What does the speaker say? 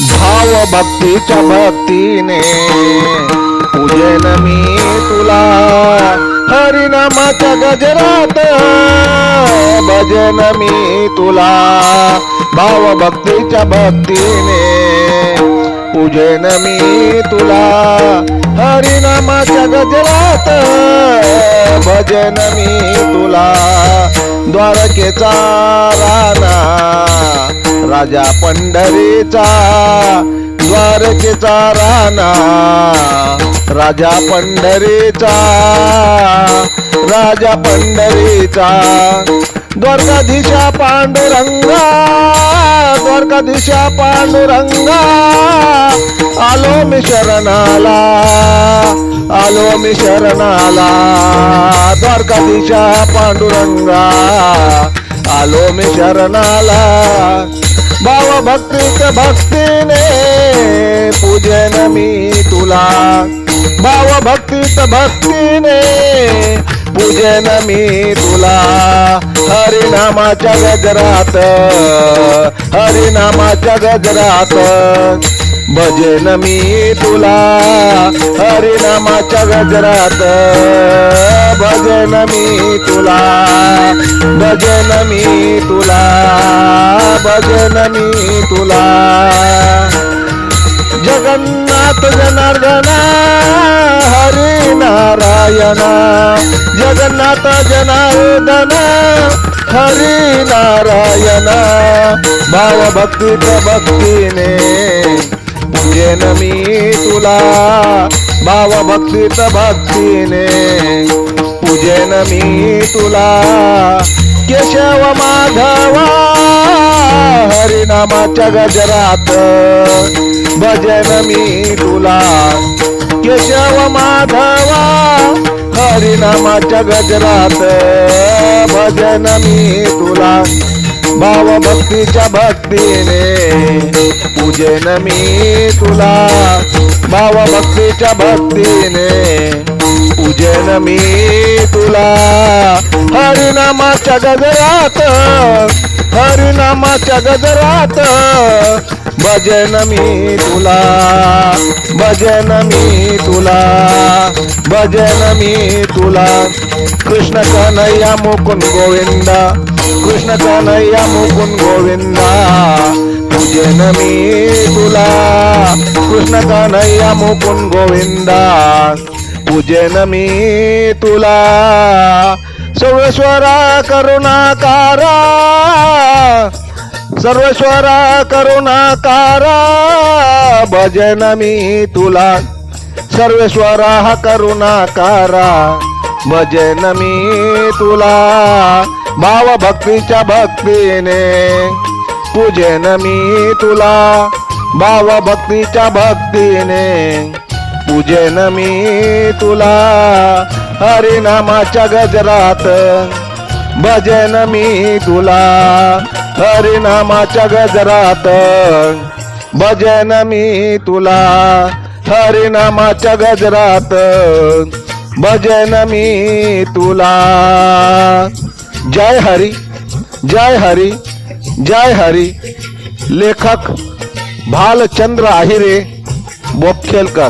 भाव भक्तीच्या भक्तीने पूजन मी तुला. हरिनामाच्या गजरात भजन मी तुला. भाव भक्तीच्या भक्तीने पूजन मी तुला. हरिनामाच्या गजरात भजन मी तुला. द्वारकेचा राणा राजा पंढरीचा द्वारकेचा राणा. राजा पंढरीचा राजा पंढरीचा. द्वारकाधीशा पांडुरंगा द्वारकाधीशा पांडुरंगा. आलो मी शरणाला आलो मी शरणाला. द्वारकाधीशा पांडुरंगा आलो मी शरणाला. भाव भक्तीत भक्तीने पूजन मी तुला. भाव भक्तीत भक्तीने पूजन मी तुला. हरिनामाच्या गजरात हरिनामाच्या गजरात भजन मी तुला. हरिनामाच्या गजरात भजन मी तुला. भजन मी भजन मी तुला. जगन्नाथ जनार्दना हरी नारायण. जगन्नाथ जनार्दना हरी नारायण. भाव भक्ती भक्तीने पूजेन मी तुला. भाव भक्ती भक्तीने पूजेन मी तुला. केशव माधवा हरिनामाच्या गजरात. भजन मी तुला केशव माधवा. हरिनामाच्या गजरात. भजन मी तुला भावभक्तीच्या भक्तीने पूजन मी तुला. भाव भक्तीच्या भक्तीने पूजन मी तुला. हरिनामाच्या गजरात. हरिनामाच्या गजरात भजन मी तुला भजन मी तुला भजन मी तुला कृष्ण कन्हैया मुकुंद गोविंदा कृष्ण कन्हैया मुकुंद गोविंदा पूजन मी तुला कृष्ण कन्हैया मुकुंद गोविंदा पूजन मी तुला सर्वेश्वरा करुणाकारा सर्वेश्वरा करुणाकारा भजन मी तुला. सर्वेश्वरा करुणाकारा भजन मी तुला. भाव भक्तीच्या भक्तीने पूजन मी तुला. भाव भक्तीच्या भक्तीने पूजन मी तुला. हरिनामाच्या गजरात भजन मी तुला. हरिनामाच्या गजरात भजन मी तुला. हरिनामाच्या गजरात भजन मी तुला. जय हरी जय हरी जय हरी. लेखक भालचंद्र आहिरे बोपखेलकर